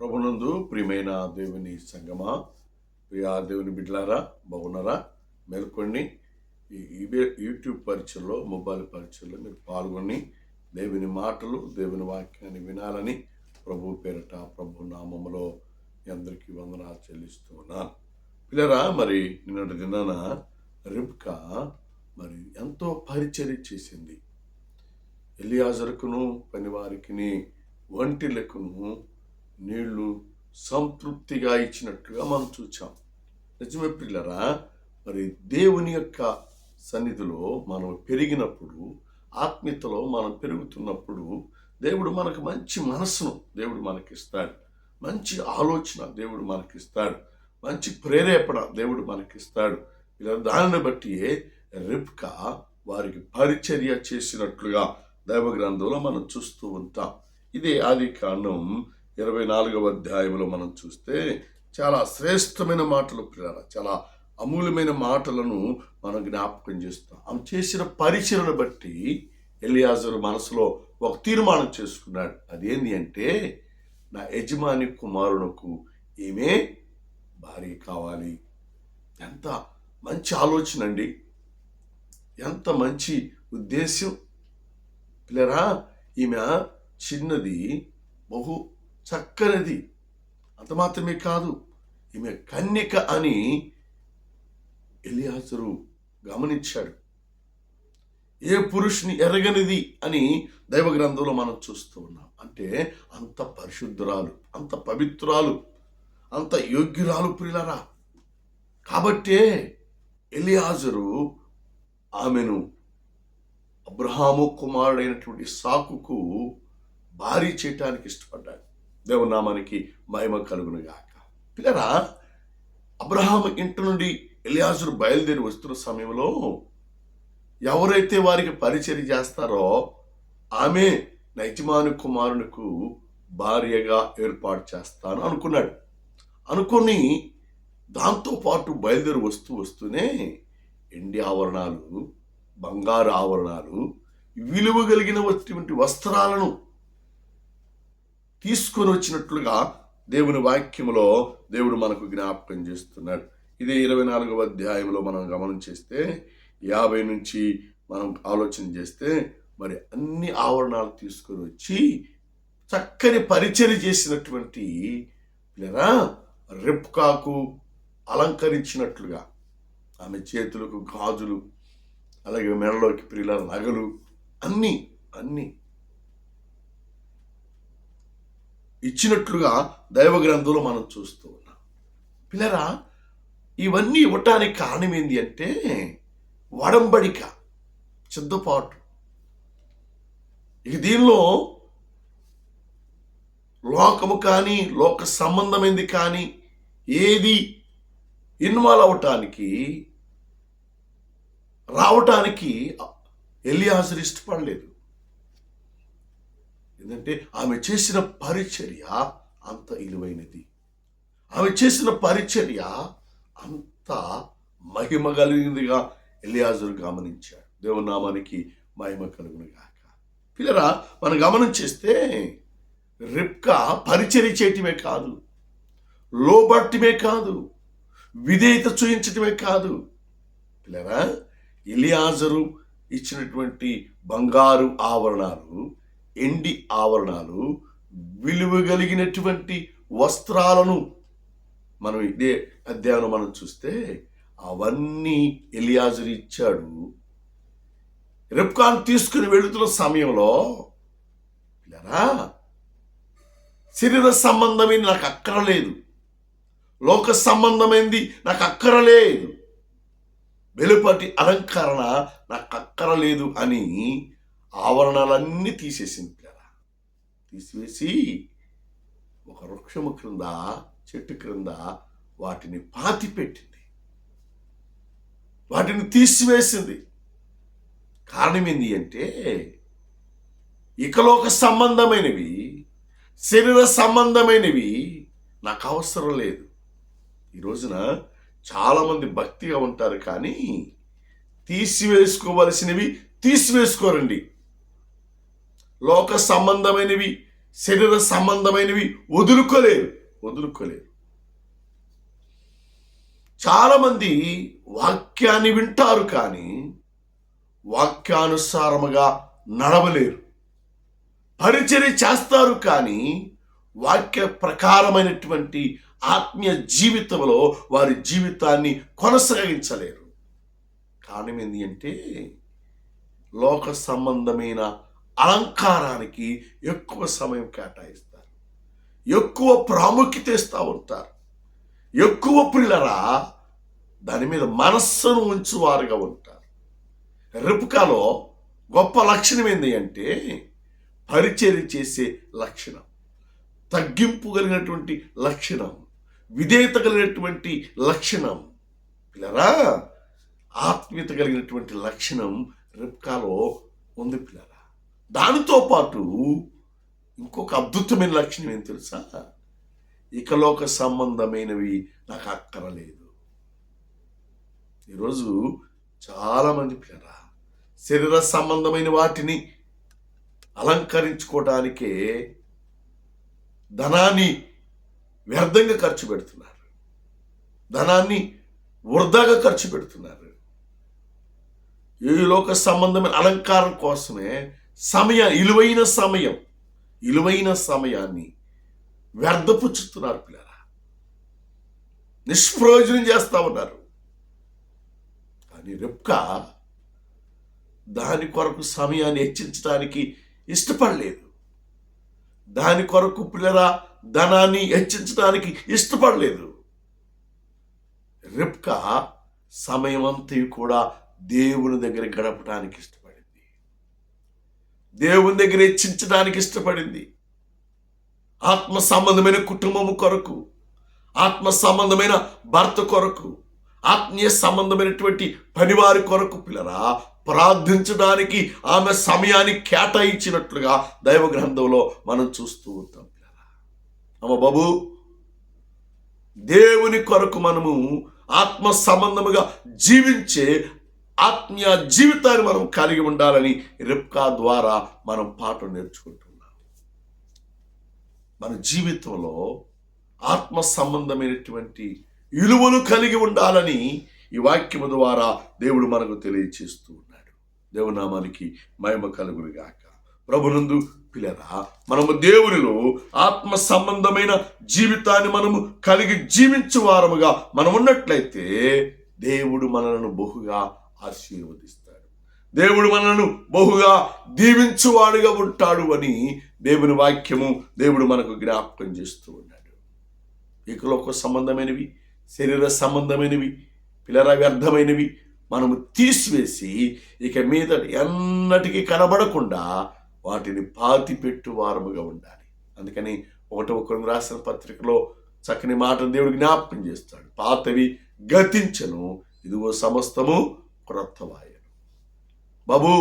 ప్రభునందు ప్రియమైన దేవుని సంగమా ప్రియా దేవుని బిడ్లారా బాగున్నారా? మేల్కొని ఈ యూట్యూబ్ పరీక్షల్లో మొబైల్ పరీక్షల్లో మీరు పాల్గొని దేవుని మాటలు దేవుని వాక్యాన్ని వినాలని ప్రభు పేరట ప్రభు నామములో మీ అందరికీ వందనాలు చెల్లిస్తున్నాను పిల్లరా మరి నిన్నటి దినాన రిబ్కా మరి ఎంతో పరిచర్య చేసింది. ఎలియాజరుకును పనివారికిని వంటిలకును నీళ్ళు సంతృప్తిగా ఇచ్చినట్లుగా మనం చూచాం. నిజమే పిల్లరా మరి దేవుని యొక్క సన్నిధిలో మనం పెరిగినప్పుడు ఆత్మీయతలో మనం పెరుగుతున్నప్పుడు దేవుడు మనకు మంచి మనస్సును దేవుడు మనకిస్తాడు. మంచి ఆలోచన దేవుడు మనకిస్తాడు. మంచి ప్రేరేపణ దేవుడు మనకిస్తాడు. ఇలా దానిని బట్టి రిప్కా వారికి పరిచర్య చేసినట్లుగా దైవ గ్రంథంలో మనం చూస్తూ ఉంటాం. ఇదే ఆది కాండం ఇరవై నాలుగవ అధ్యాయంలో మనం చూస్తే చాలా శ్రేష్టమైన మాటలు పిల్లల చాలా అమూల్యమైన మాటలను మనం జ్ఞాపకం చేస్తాం ఆమె చేసిన పరిచయను బట్టి ఎలియాజరు మనసులో ఒక తీర్మానం చేసుకున్నాడు. అదేంటి అంటే నా యజమాని కుమారునకు ఏమే భార్య కావాలి. ఎంత మంచి ఆలోచన అండి. ఎంత మంచి ఉద్దేశ్యం. పిల్లరా ఈమె చిన్నది బహు చక్కనిది. అంత మాత్రమే కాదు ఈమె కన్యక అని ఎలియాజరు గమనించాడు. ఏ పురుషుని ఎరగనిది అని దైవ గ్రంథంలో మనం చూస్తూ ఉన్నాం. అంటే అంత పరిశుద్ధురాలు అంత పవిత్రాలు అంత యోగ్యురాలు ప్రియులరా. కాబట్టే ఎలియాజరు ఆమెను అబ్రహాము కుమారుడైనటువంటి సాకుకు భారీ చేయటానికి ఇష్టపడ్డాడు. దేవునామానికి మహిమ కలుగునుగాక. పిల్లరా అబ్రహాం ఇంటి నుండి ఎలియాజరు బయలుదేరి వస్తున్న సమయంలో ఎవరైతే వారికి పరిచయం చేస్తారో ఆమె నైజమాను కుమారునికు భార్యగా ఏర్పాటు చేస్తాను అనుకున్నాడు. అనుకొని దాంతో పాటు బయలుదేరి వస్తూ వస్తూనే ఎండి ఆవరణాలు బంగారు ఆవరణాలు విలువ కలిగినటువంటి వస్త్రాలను తీసుకొని వచ్చినట్లుగా దేవుని వాక్యములో దేవుడు మనకు జ్ఞాపకం చేస్తున్నాడు. ఇదే ఇరవై నాలుగవ అధ్యాయంలో మనం గమనం చేస్తే యాభై నుంచి మనం ఆలోచన చేస్తే మరి అన్ని ఆవరణాలు తీసుకొని వచ్చి చక్కని పరిచయం చేసినటువంటి లేదా రెప్కాకు అలంకరించినట్లుగా ఆమె చేతులకు గాజులు అలాగే మెడలోకి ప్రియుల నగలు అన్నీ అన్నీ ఇచ్చినట్లుగా దైవ గ్రంథంలో మనం చూస్తూ ఉన్నాం. పిల్లరా ఇవన్నీ ఇవ్వటానికి కారణం ఏంటి అంటే వడంబడిక సిద్ధపాటు ఇక దీనిలో లోకము కానీ లోక సంబంధమైంది కానీ ఏది ఇన్వాల్వ్ అవటానికి రావటానికి ఎలియాజరు ఇష్టపడలేదు. ఎందుకంటే ఆమె చేసిన పరిచర్య అంత ఇలువైనది. ఆమె చేసిన పరిచర్య అంత మహిమ కలిగినదిగా ఎలియాజరు గమనించాడు. దేవునామానికి మహిమ కలుగునుగాక. పిల్లరా మనం గమనం చేస్తే రిప్కా పరిచర్య చేయటమే కాదు లోబట్టమే కాదు విధేయత చూయించటమే కాదు. పిల్లరా ఎలియాజరు ఇచ్చినటువంటి బంగారు ఆవరణాలు ఎండి ఆవరణాలు విలువ కలిగినటువంటి వస్త్రాలను మనం ఇదే అధ్యాయంలో మనం చూస్తే అవన్నీ ఎలియాజరు ఇచ్చాడు. రెప్కాన్ తీసుకుని వెళుతున్న సమయంలో పిల్లరా శరీర సంబంధమైంది నాకు అక్కరలేదు లోక సంబంధమైంది నాకు అక్కరలేదు వెలుపటి అలంకరణ నాకు అక్కరలేదు అని ఆవరణాలన్నీ తీసేసింది పిల్లరా. తీసివేసి ఒక వృక్షము క్రింద చెట్టు క్రింద వాటిని పాతి పెట్టింది. వాటిని తీసివేసింది. కారణం ఏంటి అంటే ఇకలోక సంబంధమైనవి శరీర సంబంధమైనవి నాకు అవసరం లేదు. ఈ రోజున చాలామంది భక్తిగా ఉంటారు కానీ తీసివేసుకోవలసినవి తీసివేసుకోరండి. లోక సంబంధమైనవి శరీర సంబంధమైనవి వదులుకోలేరు. వదులుకోలేరు. చాలామంది వాక్యాన్ని వింటారు కానీ వాక్యానుసారముగా నడవలేరు. పరిచర్య చేస్తారు కానీ వాక్య ప్రకారమైనటువంటి ఆత్మీయ జీవితంలో వారి జీవితాన్ని కొనసాగించలేరు. కారణం ఏంటి అంటే లోక సంబంధమైన అలంకారానికి ఎక్కువ సమయం కేటాయిస్తారు. ఎక్కువ ప్రాముఖ్యత ఇస్తూ ఉంటారు. ఎక్కువ పిల్లరా దాని మీద మనస్సును ఉంచువారుగా ఉంటారు. రిపుకాలో గొప్ప లక్షణం ఏంటి అంటే పరిచర్య చేసే లక్షణం. తగ్గింపు కలిగినటువంటి లక్షణం. విధేయత కలిగినటువంటి లక్షణం. పిల్లరా ఆత్మీయత కలిగినటువంటి లక్షణం రిప్కాలో ఉంది పిల్లరా. దానితో పాటు ఇంకొక అద్భుతమైన లక్షణం ఏం తెలుసా? ఇకలోక సంబంధమైనవి నాకు అక్కరలేదు. ఈరోజు చాలామంది పిల్లరా శరీర సంబంధమైన వాటిని అలంకరించుకోవడానికే ధనాన్ని వ్యర్థంగా ఖర్చు పెడుతున్నారు. ధనాన్ని వృధాగా ఖర్చు పెడుతున్నారు. ఈ లోక సంబంధమైన అలంకారం కోసమే సమయ ఇలువైన సమయం ఇలువైన సమయాన్ని వ్యర్థపుచ్చుతున్నారు పిల్లరా. నిష్ప్రయోజనం చేస్తా ఉన్నారు. కానీ రెప్కా దాని కొరకు సమయాన్ని హెచ్చించడానికి ఇష్టపడలేదు. దాని కొరకు పిల్లరా ధనాన్ని హెచ్చించడానికి ఇష్టపడలేదు. రిప్కా సమయం అంతా కూడా దేవుని దగ్గర గడపడానికి ఇష్టం దేవుని దగ్గర హెచ్చించడానికి ఇష్టపడింది. ఆత్మ సంబంధమైన కుటుంబము కొరకు ఆత్మ సంబంధమైన భర్త కొరకు ఆత్మీయ సంబంధమైనటువంటి పనివారి కొరకు పిల్లరా ప్రార్థించడానికి ఆమె సమయాన్ని కేటాయించినట్లుగా దైవ గ్రంథంలో మనం చూస్తూ ఉంటాం పిల్లరా. అమ్మ బాబు దేవుని కొరకు మనము ఆత్మ సంబంధముగా జీవించే ఆత్మీయ జీవితాన్ని మనం కలిగి ఉండాలని రిప్కా ద్వారా మనం పాఠం నేర్చుకుంటున్నాం. మన జీవితంలో ఆత్మ సంబంధమైనటువంటి విలువలు కలిగి ఉండాలని ఈ వాక్యము ద్వారా దేవుడు మనకు తెలియచేస్తూ ఉన్నాడు. దేవునామానికి మహిమ కలుగురుగాక ప్రభునందు పిల్లరా మనము దేవునిలో ఆత్మ సంబంధమైన జీవితాన్ని మనము కలిగి జీవించు వారముగా మనం ఉన్నట్లయితే దేవుడు మనలను బహుగా ఆశీర్వదిస్తాడు. దేవుడు మనను బహుగా దీవించువాడుగా ఉంటాడు అని దేవుని వాక్యము దేవుడు మనకు జ్ఞాపకం చేస్తూ ఉన్నాడు. ఇకలోక సంబంధమైనవి శరీర సంబంధమైనవి పిల్లర వ్యర్థమైనవి మనము తీసివేసి ఇక మీద ఎన్నటికీ కనబడకుండా వాటిని పాతి పెట్టు వారముగా ఉండాలి. అందుకని ఒకటో ఒకరు రాసిన పత్రికలో చక్కని మాట దేవుడు జ్ఞాపకం చేస్తాడు. పాతవి గతించను ఇదిగో సమస్తము క్రొత్తవాయను. బాబు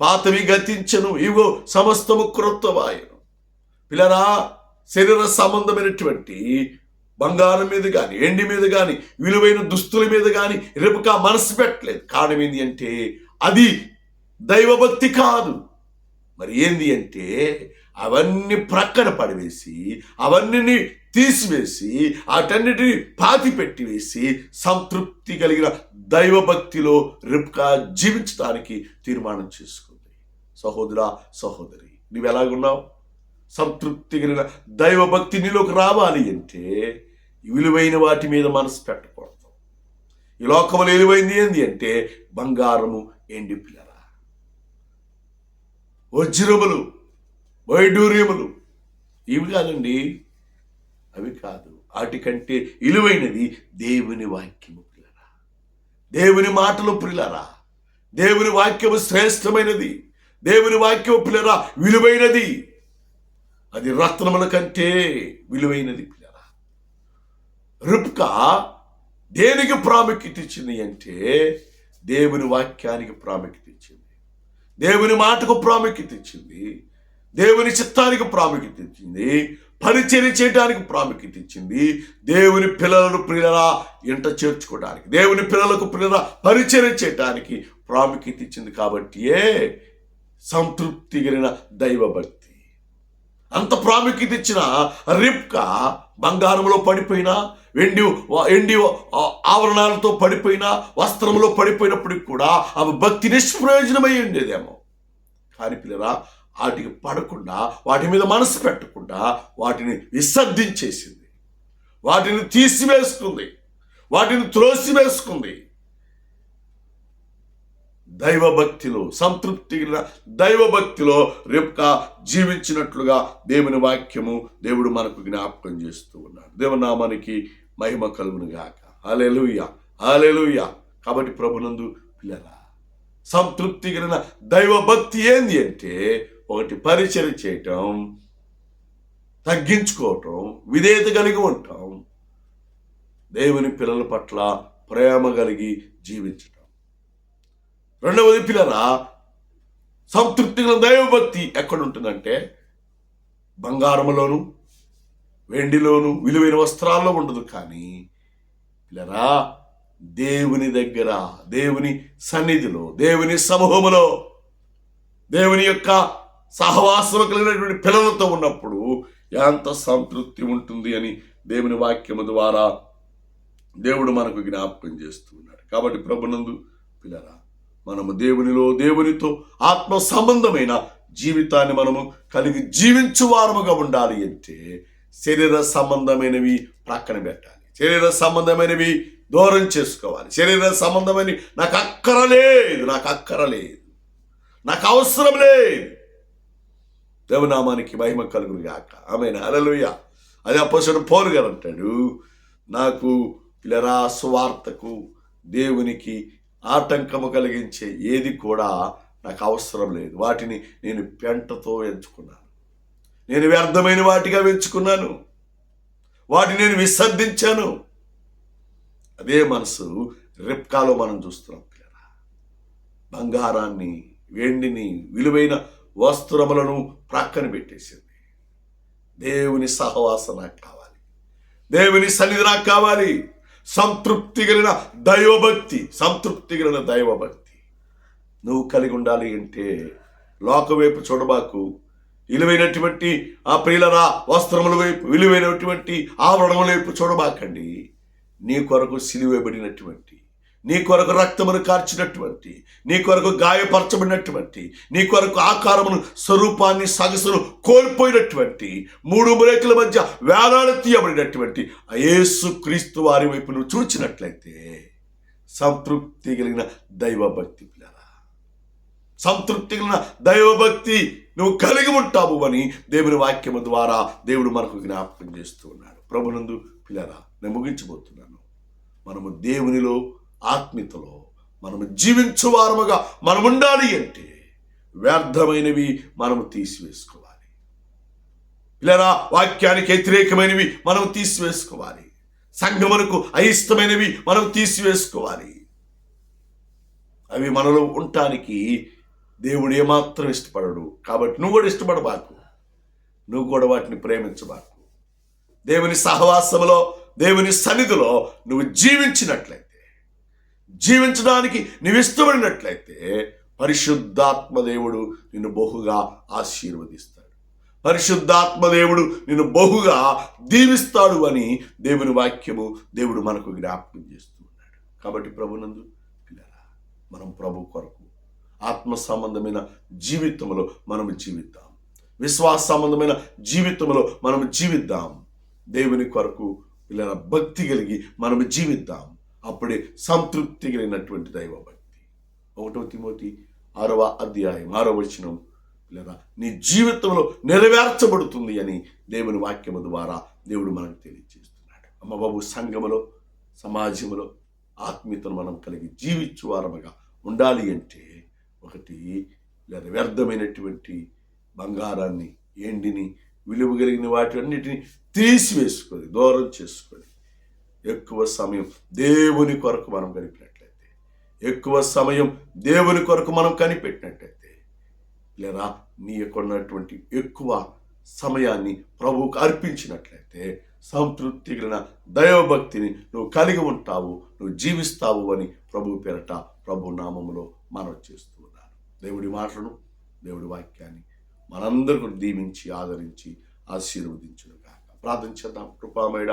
పాతవి గతించను ఇవో సమస్తము క్రొత్తవాయను. పిల్లరా శరీర సంబంధమైనటువంటి బంగారం మీద కానీ ఎండి మీద కానీ విలువైన దుస్తుల మీద కానీ రేపుగా మనసు పెట్టలేదు. కారణం ఏంటి అంటే అది దైవభక్తి కాదు. మరి ఏంది అంటే అవన్నీ ప్రక్కన పడివేసి అవన్నీ తీసివేసి అటన్నిటిని పాతి పెట్టివేసి సంతృప్తి కలిగిన దైవభక్తిలో రిప్కా జీవించడానికి తీర్మానం చేసుకుంది. సహోదరా సహోదరి నువ్వు ఎలాగున్నావు సంతృప్తి కలిగిన దైవభక్తి నీలోకి రావాలి అంటే విలువైన వాటి మీద మనసు పెట్టకూడదు. ఈ లోకములు విలువైంది ఏంది అంటే బంగారము ఎండి పిల్లల. వజ్రములు వైడూర్యములు ఇవి కాదండి అవి కాదు వాటికంటే విలువైనది దేవుని వాక్యము ప్రిలరా దేవుని మాటలు ప్రిలరా దేవుని వాక్యము శ్రేష్టమైనది. దేవుని వాక్యము పిల్లరా విలువైనది. అది రత్నముల కంటే విలువైనది పిల్లరా రుప్కా దేనికి ప్రాముఖ్యత ఇచ్చింది అంటే దేవుని వాక్యానికి ప్రాముఖ్యత ఇచ్చింది. దేవుని మాటకు ప్రాముఖ్యత ఇచ్చింది. దేవుని చిత్తానికి ప్రాముఖ్యత ఇచ్చింది. పరిచర్య చేయడానికి ప్రాముఖ్యత ఇచ్చింది. దేవుని పిల్లలను పిల్లల ఇంట చేర్చుకోవడానికి దేవుని పిల్లలకు పిల్లల పరిచర్య చేయడానికి ప్రాముఖ్యత ఇచ్చింది కాబట్టి సంతృప్తి కలిగిన దైవభక్తి. అంత ప్రాముఖ్యత ఇచ్చిన రిప్క బంగారంలో పడిపోయినా ఎండి ఎండి ఆవరణాలతో పడిపోయినా వస్త్రంలో పడిపోయినప్పటికి కూడా ఆమె భక్తి నిష్ప్రయోజనమై ఉండేదేమో. కానీ పిల్లరా వాటికి పడకుండా వాటి మీద మనసు పెట్టకుండా వాటిని విసర్జించేసింది. వాటిని తీసివేసుకుంది వాటిని త్రోసివేసుకుంది దైవభక్తిలో సంతృప్తి దైవభక్తిలో రేపుక జీవించినట్లుగా దేవుని వాక్యము దేవుడు మనకు జ్ఞాపకం చేస్తూ ఉన్నాడు. దేవనామానికి మహిమ కలుగును గాక. హాలెలుయ అలెలుయ కాబట్టి ప్రభునందు పిల్లరా సంతృప్తి కలిగిన దైవభక్తి ఏంది అంటే ఒకటి పరిచయం చేయటం తగ్గించుకోవటం విధేయత కలిగి ఉంటాం దేవుని పిల్లల పట్ల ప్రేమ కలిగి జీవించటం. రెండవది పిల్లల సంతృప్తి దైవభక్తి ఎక్కడ ఉంటుందంటే బంగారములోను వెండిలోను విలువైన వస్త్రాల్లో ఉండదు కానీ పిల్లరా దేవుని దగ్గర దేవుని సన్నిధిలో దేవుని సమూహములో దేవుని యొక్క సహవాసం కలిగినటువంటి పిల్లలతో ఉన్నప్పుడు ఎంత సంతృప్తి ఉంటుంది అని దేవుని వాక్యము ద్వారా దేవుడు మనకు జ్ఞాపకం చేస్తూ ఉన్నాడు. కాబట్టి ప్రభునందు పిల్లరా మనము దేవునిలో దేవునితో ఆత్మ సంబంధమైన జీవితాన్ని మనము కలిగి జీవించు వారముగా ఉండాలి అంటే శరీర సంబంధమైనవి ప్రక్కన పెట్టాలి. శరీర సంబంధమైనవి దూరం చేసుకోవాలి. శరీర సంబంధమైన నాకు అక్కరలేదు నాకు అక్కరలేదు నాకు అవసరం లేదు. దేవనామానికి మహిమ కలుగును గాక. ఆమె అలలుయ అది అప్పసుడు పోరు గారు అంటాడు నాకు పిల్లరా సువార్తకు దేవునికి ఆటంకము కలిగించే ఏది కూడా నాకు అవసరం లేదు. వాటిని నేను పెంటతో ఎంచుకున్నాను. నేను వ్యర్థమైన వాటిగా ఎంచుకున్నాను. వాటిని నేను విసర్జించాను. అదే మనసు రిప్కాలో మనం చూస్తున్నాం పిల్లరా. బంగారాన్ని వెండిని విలువైన వస్త్రములను ప్రక్కన పెట్టేసింది. దేవుని సహవాసం నాకు కావాలి. దేవుని సన్నిధి నాకు కావాలి. సంతృప్తి కలిగిన దైవభక్తి సంతృప్తి కలిగిన దైవభక్తి. నువ్వు కలిగి ఉండాలి అంటే లోక వైపు చూడబాకు. విలువైనటువంటి ఆ ప్రియులరా వస్త్రముల వైపు విలువైనటువంటి ఆవరణముల వైపు చూడబాకండి. నీ కొరకు సిలివేయబడినటువంటి నీ కొరకు రక్తమును కార్చినటువంటి నీ కొరకు గాయపరచబడినటువంటి నీ కొరకు ఆకారమును స్వరూపాన్ని సగసును కోల్పోయినటువంటి మూడు బ్రేకుల మధ్య వేలాడ తీయబడినటువంటి యేసు క్రీస్తు వారి వైపు నువ్వు చూచినట్లయితే సంతృప్తి కలిగిన దైవభక్తి పిల్లరా. సంతృప్తి కలిగిన దైవభక్తి నువ్వు కలిగి ఉంటావు అని దేవుని వాక్యము ద్వారా దేవుడు మనకు జ్ఞాపకం చేస్తూ ఉన్నాడు. ప్రభునందు పిల్లరా నేను ముగించబోతున్నాను. మనము దేవునిలో ఆత్మీయతలో మనము జీవించు వారముగా మనం ఉండాలి అంటే వ్యర్థమైనవి మనము తీసివేసుకోవాలి. పిల్లరా వాక్యానికి వ్యతిరేకమైనవి మనం తీసివేసుకోవాలి. సంఘమునకు అయిష్టమైనవి మనం తీసివేసుకోవాలి. అవి మనలో ఉండటానికి దేవుడు ఏమాత్రం ఇష్టపడడు. కాబట్టి నువ్వు కూడా ఇష్టపడబాకు. నువ్వు కూడా వాటిని ప్రేమించబాకు. దేవుని సహవాసంలో దేవుని సన్నిధిలో నువ్వు జీవించినట్లే. జీవించడానికి నువ్వు పరిశుద్ధాత్మదేవుడు పరిశుద్ధాత్మ దేవుడు నిన్ను బహుగా ఆశీర్వదిస్తాడు. పరిశుద్ధాత్మ దేవుడు నిన్ను బహుగా దీవిస్తాడు అని దేవుని వాక్యము దేవుడు మనకు జ్ఞాపకం చేస్తూ ఉన్నాడు. కాబట్టి ప్రభునందు పిల్లరా మనం ప్రభు కొరకు ఆత్మ సంబంధమైన జీవితంలో మనం జీవిద్దాం. విశ్వాస సంబంధమైన జీవితంలో మనం జీవిద్దాం. దేవుని కొరకు పిల్లల భక్తి కలిగి మనం జీవిద్దాం. అప్పుడే సంతృప్తి కలిగినటువంటి దైవభక్తి. ఒకటో తిమోతి ఆరవ అధ్యాయం ఆరవ వచనం. లేదా నీ జీవితంలో నెరవేర్చబడుతుంది అని దేవుని వాక్యము ద్వారా దేవుడు మనకు తెలియజేస్తున్నాడు. అమ్మ బాబు సంఘములో సమాజంలో ఆత్మీయతను మనం కలిగి జీవించు వారముగా ఉండాలి అంటే ఒకటి లేదా వ్యర్థమైనటువంటి బంగారాన్ని ఎండిని విలువ కలిగిన వాటి అన్నిటిని తీసివేసుకొని దూరం చేసుకొని ఎక్కువ సమయం దేవుని కొరకు మనం గడిపినట్లయితే ఎక్కువ సమయం దేవుని కొరకు మనం కనిపెట్టినట్లయితే లేదా నీ యొక్క ఉన్నటువంటి ఎక్కువ సమయాన్ని ప్రభువుకు అర్పించినట్లయితే సంతృప్తి కలిగిన దైవభక్తిని నువ్వు కలిగి ఉంటావు నువ్వు జీవిస్తావు అని ప్రభు పేరట ప్రభు నామములో మనం చేస్తూ ఉన్నాను. దేవుడి మాటలను దేవుడి వాక్యాన్ని మనందరికీ దీవించి ఆదరించి ఆశీర్వదించును కాక ప్రార్థన చేద్దాం. కృపామేడ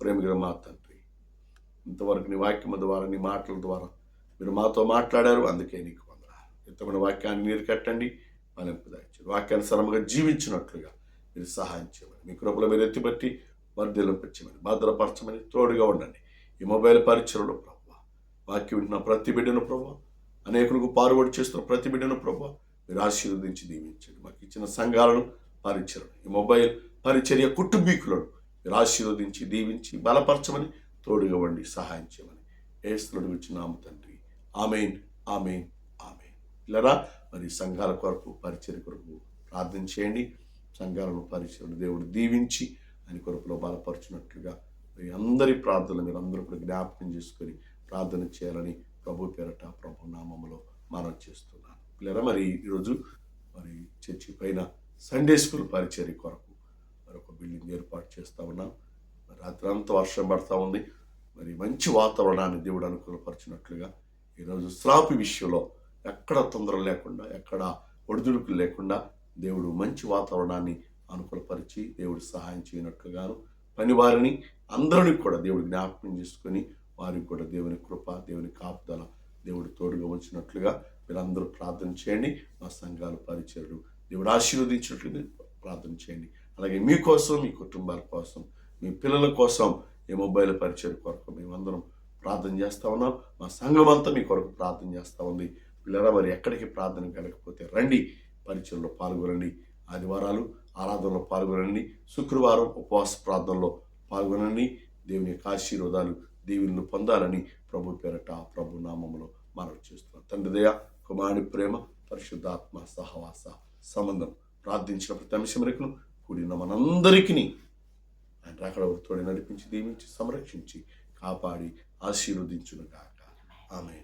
ప్రేమిగా మాత్రం ఇంతవరకు నీ వాక్యము ద్వారా నీ మాటల ద్వారా మీరు మాతో మాట్లాడారు. అందుకే నీకు వందనాలు. ఇంతమైన వాక్యాన్ని నీరు కట్టండి. మలింపు దాయించారు వాక్యానుసరముగా జీవించినట్లుగా మీరు సహాయం చేయమని మీ కృపలో మీరు ఎత్తిపెట్టి వర్ధిల్లింపచ్చమని భద్రపరచమని తోడుగా ఉండండి. ఈ మొబైల్ పరిచయలో ప్రభు వాక్యం వింటున్న ప్రతి బిడ్డను ప్రభు అనేకులకు పారుబడి చేస్తున్న ప్రతి బిడ్డను ప్రభు మీరు ఆశీర్వదించి దీవించండి. మాకు ఇచ్చిన సంఘాలను పరిచయం ఈ మొబైల్ పరిచర్య కుటుంబీకులను మీరు ఆశీర్వదించి దీవించి బలపరచమని తోడుగా వండి సహాయం చేయమని ఏస్తుడు వచ్చినాము తండ్రి. Amen amen amen. ఇలారా మరి సంఘాల కొరకు పరిచయ కొరకు ప్రార్థన చేయండి. సంఘాలను పరిచయం దేవుడు దీవించి ఆయన కొరకులో బలపరుచున్నట్లుగా మీ అందరి ప్రార్థనలు మీరు అందరూ కూడా జ్ఞాపకం చేసుకొని ప్రార్థన చేయాలని ప్రభు పేరట ప్రభు నామములో మనం చేస్తున్నాను. పిల్లరా మరి ఈరోజు మరి చర్చి పైన సండే స్కూల్ పరిచర్య కొరకు మరొక బిల్డింగ్ ఏర్పాటు చేస్తా ఉన్నాం. రాత్రి అంతా వర్షం పడతా ఉంది. మరి మంచి వాతావరణాన్ని దేవుడు అనుకూలపరిచినట్లుగా ఈరోజు శ్రాపి విషయంలో ఎక్కడ తొందర లేకుండా ఎక్కడ ఒడిదుడుకులు లేకుండా దేవుడు మంచి వాతావరణాన్ని అనుకూలపరిచి దేవుడు సహాయం చేయనట్లుగాను పని వారిని అందరినీ కూడా దేవుడు జ్ఞాపకం చేసుకొని వారికి కూడా దేవుని కృప దేవుని కాపుదల దేవుడు తోడుగా ఉంచినట్లుగా మీరందరూ ప్రార్థన చేయండి. మా సంఘాలు పరిచయలు దేవుడు ఆశీర్వదించినట్లుగా ప్రార్థన చేయండి. అలాగే మీకోసం మీ కుటుంబాల కోసం మీ పిల్లల కోసం ఈ మొబైల్ పరిచయం కొరకు మేమందరం ప్రార్థన చేస్తా ఉన్నాం. మా సంఘం అంతా మీ కొరకు ప్రార్థన చేస్తూ ఉంది. పిల్లరా మరి ఎక్కడికి ప్రార్థన కలగకపోతే రండి పరిచయంలో పాల్గొనండి. ఆదివారాలు ఆరాధనలో పాల్గొనండి. శుక్రవారం ఉపవాస ప్రార్థనలో పాల్గొనండి. దేవుని యొక్క ఆశీర్వాదాలు దీవులను పొందాలని ప్రభు పేరట ప్రభు నామంలో మనం చేస్తున్నాం. తండ్రి దయ కుమారుడి ప్రేమ పరిశుద్ధాత్మ సహవాస సంబంధం ప్రార్థించిన ప్రతి అంశం వరకును కూడిన మనందరికీ ఆయన రాకడ తోడి నడిపించి దీవించి సంరక్షించి కాపాడి ఆశీర్వదించునుగాక ఆమె